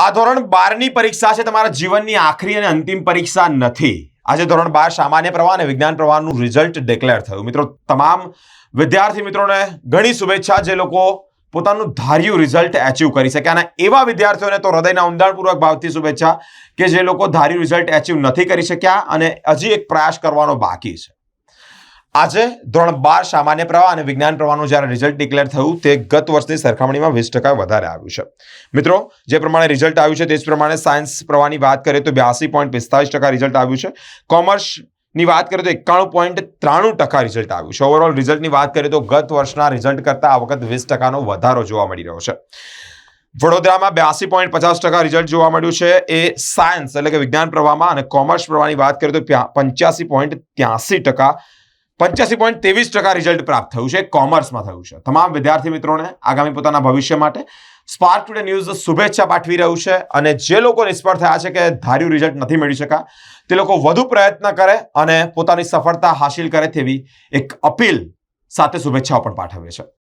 આ ધોરણ બારની પરીક્ષા છે, તમારા જીવનની આખરી અને અંતિમ પરીક્ષા નથી. આજે ધોરણ બાર સામાન્ય પ્રવાહ અને વિજ્ઞાન પ્રવાહનું રિઝલ્ટ ડિક્લેર થયું. મિત્રો, તમામ વિદ્યાર્થી મિત્રોને ઘણી શુભેચ્છા જે લોકો પોતાનું ધાર્યું રિઝલ્ટ એચીવ કરી શકે. અને એવા વિદ્યાર્થીઓને તો હૃદયના ઊંડાણપૂર્વક ભાવથી શુભેચ્છા કે જે લોકો ધાર્યું રિઝલ્ટ એચીવ નથી કરી શક્યા અને હજી એક પ્રયાસ કરવાનો બાકી છે. આજે ધોરણ બાર સામાન્ય પ્રવાહ અને વિજ્ઞાન પ્રવાહનું જ્યારે રિઝલ્ટ ડિક્લેર થયું, તે ગત વર્ષની સરખામણીમાં વીસ ટકા વધારે આવ્યું છે. મિત્રો, જે પ્રમાણે રિઝલ્ટ આવ્યું છે, તે જ પ્રમાણે સાયન્સ પ્રવાહની વાત કરીએ તો બ્યાસી પોઈન્ટ પિસ્તાલીસ ટકા રિઝલ્ટ આવ્યું છે. કોમર્સની વાત કરીએ તો એકાણું પોઈન્ટ ત્રાણું ટકા રિઝલ્ટ આવ્યું છે. ઓવરઓલ રિઝલ્ટની વાત કરીએ તો ગત વર્ષના રિઝલ્ટ કરતાં આ વખત વીસ ટકાનો વધારો જોવા મળી રહ્યો છે. વડોદરામાં બ્યાસી પોઈન્ટ પચાસ ટકા રિઝલ્ટ જોવા મળ્યું છે. એ સાયન્સ એટલે કે વિજ્ઞાન પ્રવાહમાં અને કોમર્સ પ્રવાહની વાત કરીએ તો પંચ્યાસી પોઈન્ટ ત્યાસી ટકા પંચ્યાસી પોઈન્ટ ત્રેવીસ ટકા રિઝલ્ટ પ્રાપ્ત થયું છે કોમર્સમાં થયું છે. તમામ વિદ્યાર્થી મિત્રોને આગામી પોતાના ભવિષ્ય માટે સ્પાર્ક ટુડે ન્યૂઝ શુભેચ્છા પાઠવી રહ્યું છે અને જે લોકો નિષ્ફળ થયા છે કે ધાર્યું રિઝલ્ટ નથી મળી શકા તે લોકો વધુ પ્રયત્ન કરે અને પોતાની સફળતા હાસિલ કરે તેવી એક અપીલ સાથે શુભેચ્છાઓ પણ પાઠવે છે